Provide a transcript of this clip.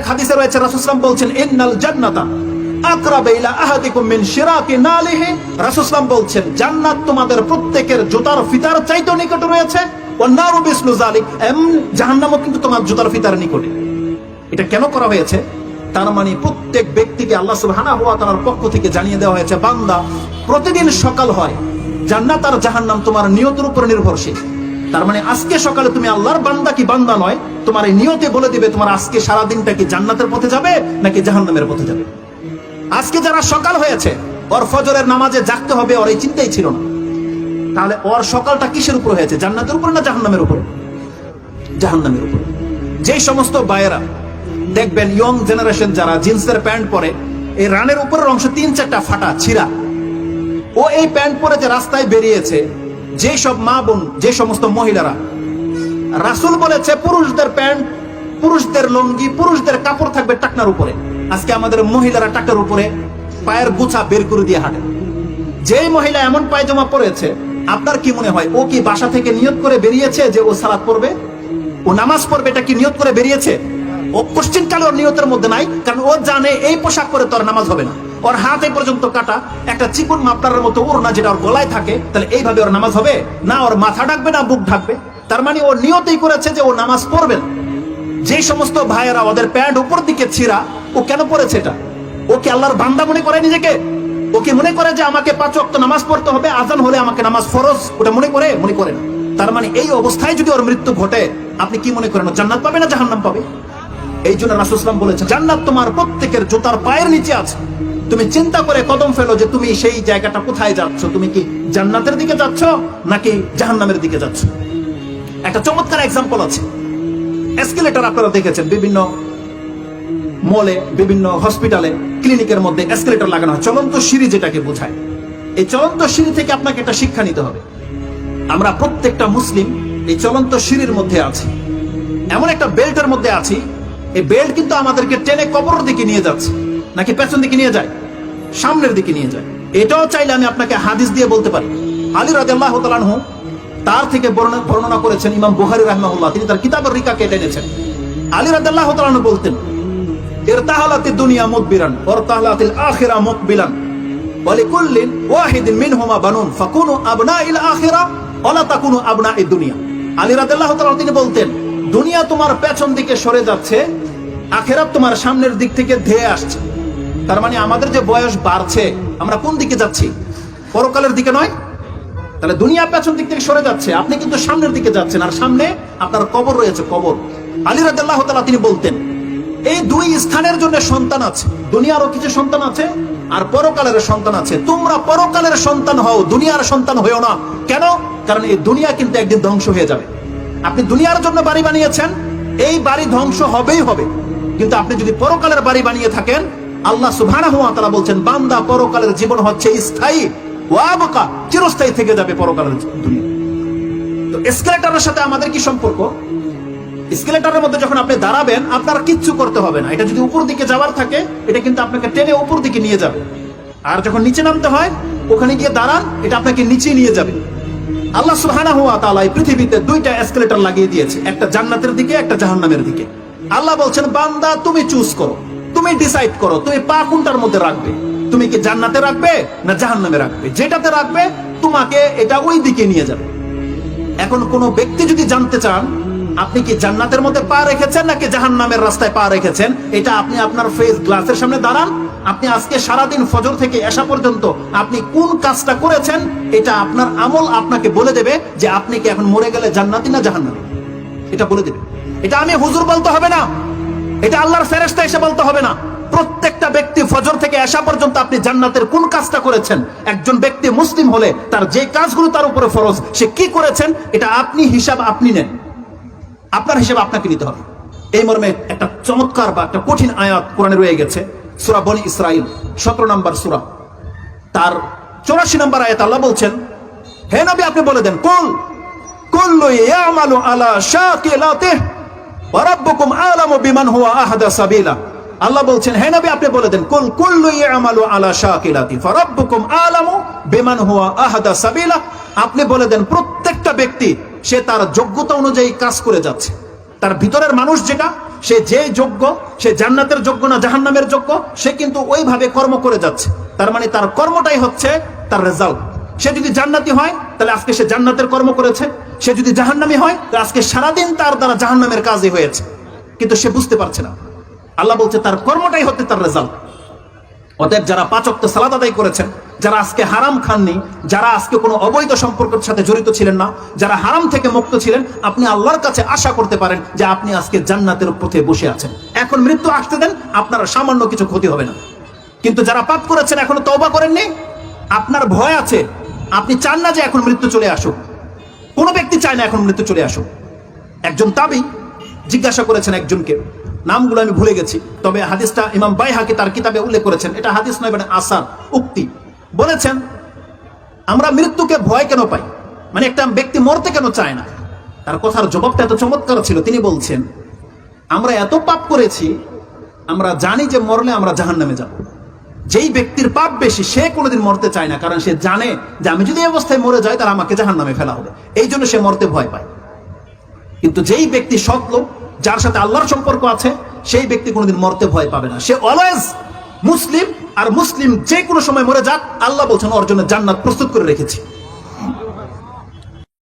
এক হাদিসে রয়েছে রাসূলুল্লাহ বলছেন, ইন্নাল জান্নাতা আহাদিকুম মিন শিরাকি নালিহি। রাসূলুল্লাহ বলছেন, জান্নাত তোমাদের প্রত্যেকের জুতার ফিতার নিকটে রয়েছে। এম, জাহান্নামও কিন্তু তোমার জুতার ফিতার নিকটে। এটা কেন করা হয়েছে? তার মানে প্রত্যেক ব্যক্তিকে আল্লাহ সুবহানাহু ওয়া তাআলার পক্ষ থেকে জানিয়ে দেওয়া হয়েছে, বান্দা, প্রতিদিন সকাল হয়। জান্নাত আর জাহান্নাম তোমার নিয়তের উপর নির্ভরশীল। তার মানে আজকে সকালে তুমি আল্লাহর বান্দা কি বান্দা নয়? তোমার এই নিয়তে বলে দিবে, তোমার আজকে সারা দিনটা কি জান্নাতের পথে যাবে নাকি জাহান্নামের পথে যাবে? আজকে যারা সকাল হয়েছে, ওর ফজরের নামাজে জাগতে হবে, ওর এই চিন্তাই ছিল না। তাহলে ওর সকালটা কিসের উপর হয়েছে, জান্নাতের উপরে না জাহান্নামের উপরে? জাহান্নামের উপরে। যেই সমস্ত বায়েরা দেখবেন ইয়ং জেনারেশন যারা জিন্সের প্যান্ট পরে, এই রানের উপরের অংশ তিন চারটা ফাটা ছিঁড়া। ও এই প্যান্ট পরে যে রাস্তায় বেরিয়েছে যে সব মা বোন যে সমস্ত মহিলারা রাসূল বলেছে, পুরুষদের প্যান্ট, পুরুষদের লুঙ্গি, পুরুষদের কাপড় থাকবে টাকনার উপরে। আজকে আমাদের মহিলারা টাকনার উপরে পায়ের গুছা বের করে দিয়ে হাঁটে। যেই মহিলা এমন পায়জামা পরেছে, আপনার কি মনে হয়, ও কি বাসা থেকে নিয়ত করে বেরিয়েছে যে ও সালাত পড়বে? ও নামাজ পড়বে, এটা কি নিয়ত করে বেরিয়েছে? ও কোশ্চিন কালে ওর নিয়তের মধ্যে নাই, কারণ ও জানে এই পোশাক পরে তোর নামাজ হবে না। ওর হাতে পর্যন্ত কাটা, একটা চিকুন মাপলারের মতো ওড়না যেটা ওর গলায় থাকে, তাহলে এইভাবে ওর নামাজ হবে? না, ওর মাথা ঢাকবে না, বুক ঢাকবে? তার মানে ও নিয়তেই করেছে যে ও নামাজ পড়বে না। যে সমস্ত ভাইয়েরা ওদের প্যান্ট উপর দিকে ছিঁড়া, ও কেন পড়েছে এটা? ও কি আল্লাহর বান্দা মনে করে নিজেকে? ও কি মনে করে যে আমাকে পাঁচ ওয়াক্ত নামাজ পড়তে হবে, আজান হলে আমাকে নামাজ ফরজ? ওটা মনে করে? মনে করে না। তার মানে এই অবস্থায় যদি ওর মৃত্যু ঘটে, আপনি কি মনে করেন জান্নাত পাবে না জাহান্নাম পাবে? এই জন্য রাসুসলাম বলেছেন, জান্নাত তোমার প্রত্যেকের জুতার পায়ের নিচে আছে। তুমি চিন্তা করে কদম ফেলো যে তুমি সেই জায়গাটা কোথায় যাচ্ছ? তুমি কি জান্নাতের দিকে যাচ্ছ নাকি জাহান্নামের দিকে যাচ্ছ? একটা চমৎকার এক্সাম্পল আছে। এসকেলেটর আপনারা দেখেছেন, বিভিন্ন মলে বিভিন্ন হসপিটালে ক্লিনিকের মধ্যে এসকেলেটর লাগানো হয়। চলন্ত সিঁড়ি যেটাকে বোঝায়। এই চলন্ত সিঁড়ি থেকে আপনাকে একটা শিক্ষা নিতে হবে। আমরা প্রত্যেকটা মুসলিম এই চলন্ত সিঁড়ির মধ্যে আছি। এমন একটা বেল্টের মধ্যে আছি, এই বেল্ট কিন্তু আমাদেরকে টেনে কবরের দিকে নিয়ে যাচ্ছে, নাকি পেছন দিকে নিয়ে যায়, সামনের দিকে নিয়ে যায়। এটাও চাইলে আমি আপনাকে হাদিস দিয়ে বলতে পারি। আলী রাজাল্লাহ তালানহু তার থেকে বর্ণনা করেছেন ইমাম বুহারি রাহমাহুল্লাহ। তিনি তার কিতাবের রিকা কেটে এনেছেন। আলী রাদাল্লাহ বলতেন, ইরতাহালাতি দুনিয়া মুদবিরান ওয়াহিদিন বানুন, ফাকুনু তাকুনু দুনিয়া। আলী রাদাল্লাহ তিনি বলতেন, দুনিয়া তোমার পেছন দিকে সরে যাচ্ছে আখেরা তোমার সামনের দিক থেকে ধেয়ে আসছে। তার মানে আমাদের যে বয়স বাড়ছে, আমরা কোন দিকে যাচ্ছি? পরকালের দিকে নয় তাহলে দুনিয়া পেছন দিক থেকে সরে যাচ্ছে। আপনি কিন্তু সামনের দিকে যাচ্ছেন। আর সামনে আপনার কবর রয়েছে, কবর। আলী রাদিয়াল্লাহু তাআলা তিনি বলতেন, এই দুই স্থানের জন্য সন্তান আছে। দুনিয়ারও কিছু সন্তান আছে আর পরকালের সন্তান আছে। তোমরা পরকালের সন্তান হও, দুনিয়ার সন্তান হয়েও না। কেন? কারণ এই দুনিয়া কিন্তু একদিন ধ্বংস হয়ে যাবে। আপনি দুনিয়ার জন্য বাড়ি বানিয়েছেন, এই বাড়ি ধ্বংস হবেই হবে। কিন্তু আপনি যদি পরকালের বাড়ি বানিয়ে থাকেন, আল্লাহ সুবহানাহু ওয়া তাআলা বলছেন, বান্দা, পরকালের জীবন হচ্ছে স্থায়ী। ওয়াবকা, চিরস্থায়ী থেকে যাবে পরকালের দুনিয়া। তো এসকেলেটরের সাথে আমাদের কি সম্পর্ক? স্কেলেটারের মধ্যে যখন আপনি দাঁড়াবেন, আপনার কিচ্ছু করতে হবে না। এটা যদি উপর দিকে যাওয়ার থাকে, এটা কিন্তু আপনাকে টেনে উপর দিকে নিয়ে যাবে। আর যখন নিচে নামতে হয়, ওখানে গিয়ে দাঁড়ান, এটা আপনাকে নিচে নিয়ে যাবে। আল্লাহ সুহানা ওয়া তাআলা এই পৃথিবীতে দুইটা এসকেলেটর লাগিয়ে দিয়েছে। একটা জান্নাতের দিকে, একটা জাহান্নামের দিকে। আল্লাহ বলছেন, বান্দা, তুমি চুজ করো। তুমি ডিসাইড করো। তুমি পা কোনটার মধ্যে রাখবে? তুমি কি জান্নাতে রাখবে না জাহান্নামে রাখবে? যেটাতে রাখবে, তোমাকে এটা ওই দিকে নিয়ে যাবে। এখন কোন ব্যক্তি যদি জানতে চান, আপনি কি জান্নাতের মধ্যে পা রেখেছেন নাকি জাহান্নামের রাস্তায় পা রেখেছেন, এটা আপনি আপনার ফেস গ্লাসের সামনে দাঁড়ান। আপনি আজকে সারাদিন ফজর থেকে এসা পর্যন্ত আপনি কোন কাজটা করেছেন, এটা আপনার আমল আপনাকে বলে দেবে যে আপনি কি এখন মরে গেলে জান্নাতি না জাহান্নামি। এটা বলে দেবে। এটা আমি হুজুর বলতে হবে না। এটা আল্লাহর ফেরেশতা এসে বলতে হবে না। প্রত্যেকটা ব্যক্তি ফজর থেকে আসা পর্যন্ত আপনি জান্নাতের কোন কাজটা করেছেন? একজন ব্যক্তি মুসলিম হলে তার যে কাজগুলো তার উপরে ফরজ, সে কি করেছেন? এটা আপনি হিসাব আপনি নেন। আপনার হিসাব আপনাকে নিতে হবে। এই মর্মে একটা চমৎকার বা একটা কঠিন আয়াত কোরআনে রয়ে গেছে, সুরা বনি ইসরাইল সতেরো নম্বর সুরা। তার চৌরাশি নম্বর আয়াত আল্লাহ বলছেন, হে নবী আপনি বলে দেন, কুল, কুল্লু ইয়ামালু আলা বিমান হুয়া আহদা সাবিলা। আল্লাহ বলছেন, হে নবী, আপনি বলে দেন, কুল কুল্লু ইয়ামালু আলা শাকিলাতি, ফারাব্বুকুম আলামু বিমান হুয়া আহদা সাবিলা। আপনি বলে দেন, প্রত্যেকটা ব্যক্তি, সে তার যোগ্যতা অনুযায়ী কাজ করে যাচ্ছে। তার ভিতরের মানুষ যেটা, সে যে যোগ্য, সে জান্নাতের যোগ্য না জাহান্নামের যোগ্য, সে কিন্তু ওইভাবে কর্ম করে যাচ্ছে। তার মানে তার কর্মটাই হচ্ছে তার রেজাল্ট সে যদি জান্নাতি হয়, তাহলে আজকে সে জান্নাতের কর্ম করেছে। সে যদি জাহান্নামি হয়, তাহলে আজকে সারাদিন তার দ্বারা জাহান্নামের কাজই হয়েছে। কিন্তু সে বুঝতে পারছে না। আল্লাহ বলছে, তার কর্মটাই হচ্ছে তার রেজাল্ট অতএব যারা পাচক্ত সালাদ আদায় করেছেন, যারা আজকে হারাম খাননি, যারা আজকে কোনো অবৈধ সম্পর্কের সাথে জড়িত ছিলেন না, যারা হারাম থেকে মুক্ত ছিলেন, আপনি আল্লাহর কাছে আশা করতে পারেন যে আপনি আজকে জান্নাতের পথে বসে আছেন। এখন মৃত্যু আসতে দেন, আপনার সামান্য কিছু ক্ষতি হবে না। কিন্তু যারা পাপ করেছেন, এখনও তওবা করেননি, আপনার ভয় আছে। আপনি চান না যে এখন মৃত্যু চলে আসুক। কোনো ব্যক্তি চায় না এখন মৃত্যু চলে আসুক। একজন তাবি জিজ্ঞাসা করেছেন একজনকে নামগুলো আমি ভুলে গেছি। তবে হাদিসটা ইমাম বাইহাকি তার কিতাবে উল্লেখ করেছেন। এটা হাদিস নয় মানে আসার উক্তি। বলেছেন, আমরা মৃত্যুকে ভয় কেন পাই? মানে একটা ব্যক্তি মরতে কেন চায় না? তার কথার জবাবটা এত চমৎকার ছিল। তিনি বলছেন, আমরা এত পাপ করেছি, আমরা জানি যে মরলে আমরা জাহান নামে যাব। যেই ব্যক্তির পাপ বেশি, সে কোনোদিন মরতে চায় না, কারণ সে জানে যে আমি যদি এই অবস্থায় মরে যাই, তাহলে আমাকে জাহান নামে ফেলা হবে। এই জন্য সে মরতে ভয় পায়। কিন্তু যেই ব্যক্তি সৎ লোক যার সাথে আল্লাহর সম্পর্ক আছে, সেই ব্যক্তি কোনোদিন মরতে ভয় পাবে না। সে অলওয়েজ মুসলিম, আর মুসলিম যে কোনো সময় মরে যাক, আল্লাহ বলছেন, অর্জনের জান্নাত প্রস্তুত করে রেখেছি।